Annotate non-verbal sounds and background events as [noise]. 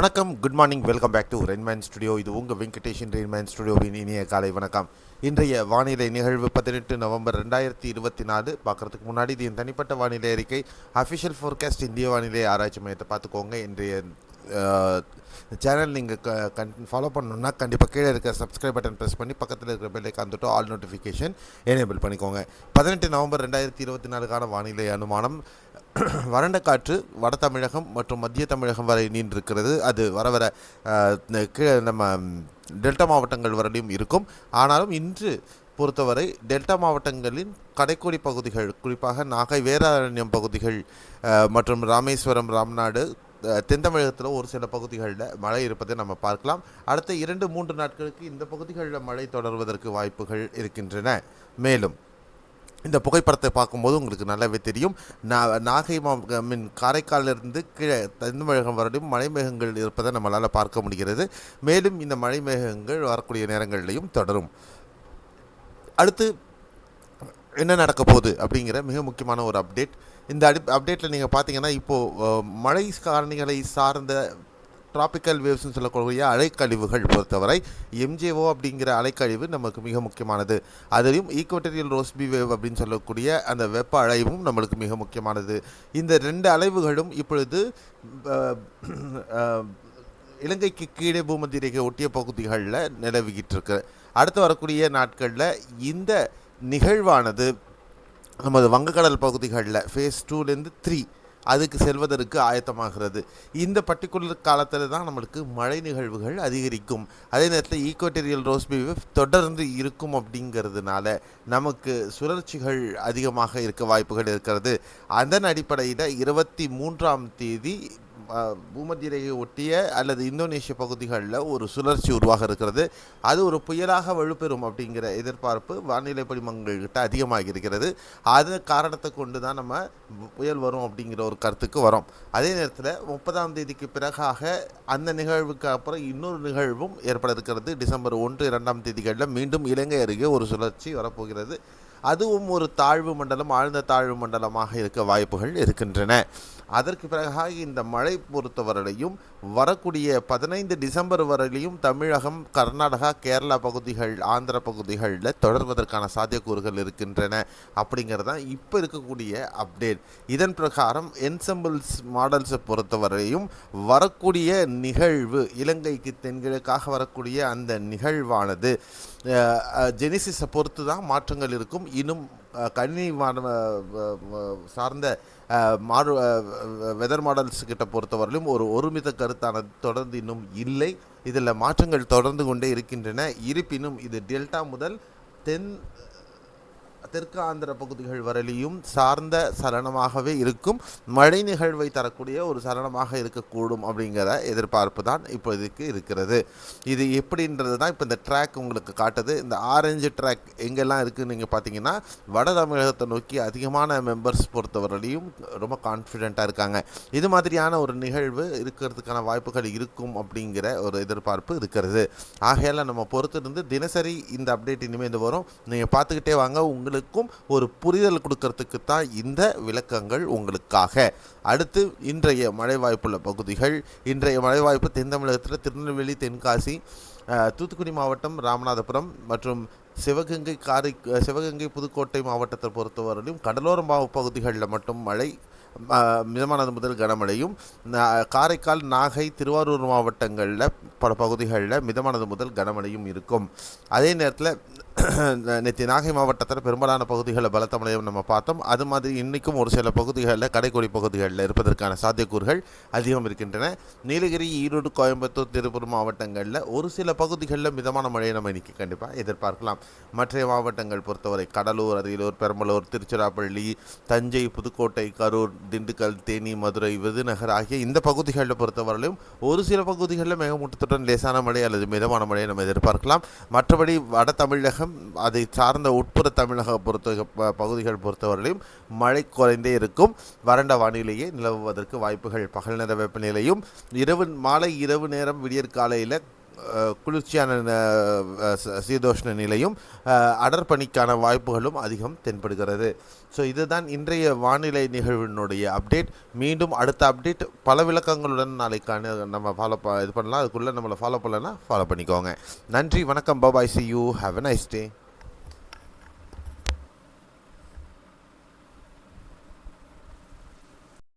வணக்கம் good morning welcome back to Rainman studio இது உங்கள் வெங்கடேஷன் ரெயின்மேன் ஸ்டுடியோவின் இனிய காலை வணக்கம். இன்றைய வானிலை நிகழ்வு பதினெட்டு நவம்பர் ரெண்டாயிரத்தி இருபத்தி நாலு. பார்க்குறதுக்கு முன்னாடி இது என் தனிப்பட்ட வானிலை அறிக்கை. அஃபிஷியல் ஃபோர்காஸ்ட் இந்திய வானிலை ஆராய்ச்சி மையத்தை பார்த்துக்கோங்க. இன்றைய சேனல் நீங்கள் க கன் ஃபாலோ பண்ணணுன்னா கண்டிப்பாக கீழே இருக்க சப்ஸ்கிரைப் பட்டன் ப்ரெஸ் பண்ணி பக்கத்தில் இருக்கிற பெல்லை காந்துட்டு ஆல் நோட்டிஃபிகேஷன் எனேபிள் பண்ணிக்கோங்க. பதினெட்டு நவம்பர் ரெண்டாயிரத்தி இருபத்தி நாலுக்கான வானிலை அனுமானம். [clears throat] வறண்ட காற்று வட தமிழகம் மற்றும் மத்திய தமிழகம் வரை நீண்டிருக்கிறது. அது வர வர கீழே நம்ம டெல்டா மாவட்டங்கள் வரையிலும் இருக்கும். ஆனாலும் இன்று பொறுத்தவரை டெல்டா மாவட்டங்களின் கடைக்கோடி பகுதிகள் குறிப்பாக நாகை வேதாரண்யம் பகுதிகள் மற்றும் ராமேஸ்வரம் ராம்நாடு தென் தமிழகத்தில் ஒரு சில பகுதிகளில் மழை இருப்பதை நம்ம பார்க்கலாம். அடுத்த இரண்டு மூன்று நாட்களுக்கு இந்த பகுதிகளில் மழை தொடர்வதற்கு வாய்ப்புகள் இருக்கின்றன. மேலும் இந்த புகைப்படத்தை பார்க்கும்போது உங்களுக்கு நல்லாவே தெரியும். நா நாகை மா மீன் காரைக்காலிலிருந்து கீழே தென்மழகம் வரலையும் மழை மேகங்கள் இருப்பதை நம்மளால் பார்க்க முடிகிறது. மேலும் இந்த மழை மேகங்கள் வரக்கூடிய நேரங்களிலையும் தொடரும். அடுத்து என்ன நடக்க போகுது அப்படிங்கிற மிக முக்கியமான ஒரு அப்டேட் இந்த அடி அப்டேட்டில் நீங்கள் பார்த்தீங்கன்னா இப்போது மழை காரணிகளை சார்ந்த டிராபிக்கல் வேவ்ஸ்னு சொல்லக்கூடிய அலைக்கழிவுகள் பொறுத்தவரை எம்ஜேஓ அப்படிங்கிற அலைக்கழிவு நமக்கு மிக முக்கியமானது. அதுலேயும் ஈக்குவட்டரியல் ரோஸ்பி வேவ் அப்படின்னு சொல்லக்கூடிய அந்த வெப்ப அலைவும் நம்மளுக்கு மிக முக்கியமானது. இந்த ரெண்டு அலைவுகளும் இப்பொழுது இலங்கைக்கு கீழே பூமத்திய ரேகை ஒட்டிய பகுதிகளில் நிலவிக்கிட்டு இருக்கு. அடுத்து வரக்கூடிய நாட்களில் இந்த நிகழ்வானது நமது வங்கக்கடல் பகுதிகளில் ஃபேஸ் டூலேருந்து த்ரீ அதுக்கு செல்வதற்கு ஆயத்தமாகிறது. இந்த பர்டிகுலர் காலத்தில் தான் நம்மளுக்கு மழை நிகழ்வுகள் அதிகரிக்கும். அதே நேரத்தில் ஈக்குவட்டரியல் ரோஸ்பி தொடர்ந்து இருக்கும் அப்படிங்கிறதுனால நமக்கு சுழற்சிகள் அதிகமாக இருக்க வாய்ப்புகள் இருக்கிறது. அதன் அடிப்படையில் இருபத்தி மூன்றாம் தேதி பூமத்தியரையை பூமத்திய ஒட்டிய அல்லது இந்தோனேஷிய பகுதிகளில் ஒரு சுழற்சி உருவாக இருக்கிறது. அது ஒரு புயலாக வலுப்பெறும் அப்படிங்கிற எதிர்பார்ப்பு வானிலை படிமங்கள்கிட்ட அதிகமாக இருக்கிறது. அது காரணத்தை கொண்டு தான் நம்ம புயல் வரும் அப்படிங்கிற ஒரு கருத்துக்கு வரோம். அதே நேரத்தில் முப்பதாம் தேதிக்கு பிறகாக அந்த நிகழ்வுக்கு அப்புறம் இன்னொரு நிகழ்வும் ஏற்பட இருக்கிறது. டிசம்பர் ஒன்று இரண்டாம் தேதிகளில் மீண்டும் இலங்கை அருகே ஒரு சுழற்சி வரப்போகிறது. அதுவும் ஒரு தாழ்வு மண்டலம் ஆழ்ந்த தாழ்வு மண்டலமாக இருக்க வாய்ப்புகள் இருக்கின்றன. அதற்கு பிறகாக இந்த மழை பொறுத்தவரையிலையும் வரக்கூடிய பதினைந்து டிசம்பர் வரையிலையும் தமிழகம் கர்நாடகா கேரளா பகுதிகள் ஆந்திர பகுதிகளில் தொடர்வதற்கான சாத்தியக்கூறுகள் இருக்கின்றன அப்படிங்கிறது தான் இப்போ இருக்கக்கூடிய அப்டேட் இதன் பிரகாரம் என்சம்பிள்ஸ் மாடல்ஸை பொறுத்தவரையும் வரக்கூடிய நிகழ்வு இலங்கைக்கு தென்கிழக்காக வரக்கூடிய அந்த நிகழ்வானது ஜெனிசிஸை பொறுத்து தான் மாற்றங்கள் இருக்கும். இன்னும் கணினி மாணவ சார்ந்த அஹ், மாடு வெதர் மாடல்ஸ் கிட்ட பொறுத்தவரையிலும் ஒரு ஒருமித கருத்தானது தொடர்ந்து இன்னும் இல்லை. இதில் மாற்றங்கள் தொடர்ந்து கொண்டே இருக்கின்றன. இருப்பினும் இது டெல்டா முதல் தென் தெற்கு ஆந்திர பகுதிகள் வரையிலும் சார்ந்த சலனமாகவே இருக்கும். மழை நிகழ்வை தரக்கூடிய ஒரு சலனமாக இருக்கக்கூடும் அப்படிங்கிற எதிர்பார்ப்பு தான் இப்போதைக்கு இருக்கிறது. இது எப்படின்றது தான் இப்போ இந்த ட்ராக் உங்களுக்கு காட்டுது. இந்த ஆரஞ்சு ட்ராக் எங்கெல்லாம் இருக்குதுன்னு நீங்கள் பார்த்தீங்கன்னா வட தமிழகத்தை நோக்கி அதிகமான மெம்பர்ஸ் பொறுத்தவரையிலையும் ரொம்ப கான்ஃபிடெண்ட்டாக இருக்காங்க. இது மாதிரியான ஒரு நிகழ்வு இருக்கிறதுக்கான வாய்ப்புகள் இருக்கும் அப்படிங்கிற ஒரு எதிர்பார்ப்பு இருக்கிறது. ஆகையால் நம்ம பொறுத்திருந்து தினசரி இந்த அப்டேட் இனிமேல் வரும். நீங்கள் பார்த்துக்கிட்டே வாங்க. உங்கள் உங்களுக்கும் ஒரு புரிதல் கொடுக்கறதுக்கு தான் இந்த விளக்கங்கள் உங்களுக்காக. அடுத்து இன்றைய மழை வாய்ப்புள்ள பகுதிகள். இன்றைய மழை வாய்ப்பு தென் தமிழகத்தில் திருநெல்வேலி தென்காசி தூத்துக்குடி மாவட்டம் ராமநாதபுரம் மற்றும் சிவகங்கை காரை சிவகங்கை புதுக்கோட்டை மாவட்டத்தை பொறுத்தவரையிலும் கடலோர பகுதிகளில் மட்டும் மழை மிதமானது முதல் கனமழையும் காரைக்கால் நாகை திருவாரூர் மாவட்டங்களில் பல பகுதிகளில் மிதமானது முதல் கனமழையும் இருக்கும். அதே நேரத்தில் நேற்று நாகை மாவட்டத்தில் பெரும்பாலான பகுதிகளில் பலத்த மழையும் நம்ம பார்த்தோம். அது மாதிரி இன்றைக்கும் ஒரு சில பகுதிகளில் கடைக்கோடி பகுதிகளில் இருப்பதற்கான சாத்தியக்கூறுகள் அதிகம் இருக்கின்றன. நீலகிரி ஈரோடு கோயம்புத்தூர் திருப்பூர் மாவட்டங்களில் ஒரு சில பகுதிகளில் மிதமான மழையை நம்ம இன்றைக்கி கண்டிப்பாக எதிர்பார்க்கலாம். மற்ற மாவட்டங்கள் பொறுத்தவரை கடலூர் அரியலூர் பெரம்பலூர் திருச்சிராப்பள்ளி தஞ்சை புதுக்கோட்டை கரூர் திண்டுக்கல் தேனி மதுரை விருதுநகர் ஆகிய இந்த பகுதிகளில் பொறுத்தவரையிலும் ஒரு சில பகுதிகளில் மேகமூட்டத்துடன் லேசான மழை அல்லது மிதமான மழையை நம்ம எதிர்பார்க்கலாம். மற்றபடி வட தமிழக தமிழகம் அதை சார்ந்த உட்புற தமிழக பொறுத்த பகுதிகள் பொறுத்தவரையிலும் மழை குறைந்தே இருக்கும். வறண்ட வானிலையே நிலவுவதற்கு வாய்ப்புகள் பகல் நேர வெப்பநிலையும் இரவு மாலை இரவு நேரம் விடியற் காலையில் குளிர்ச்சியான சீதோஷ்ண நிலையும் அடர்பணிக்கான வாய்ப்புகளும் அதிகம் தென்படுகிறது. ஸோ இதுதான் இன்றைய வானிலை நிகழ்வினுடைய அப்டேட் மீண்டும் அடுத்த அப்டேட் பல விளக்கங்களுடன் நாளைக்கான நம்ம ஃபாலோ இது பண்ணலாம். அதுக்குள்ளே நம்மளை ஃபாலோ பண்ணலன்னா ஃபாலோ பண்ணிக்கோங்க. நன்றி வணக்கம். Bye bye see you have a nice day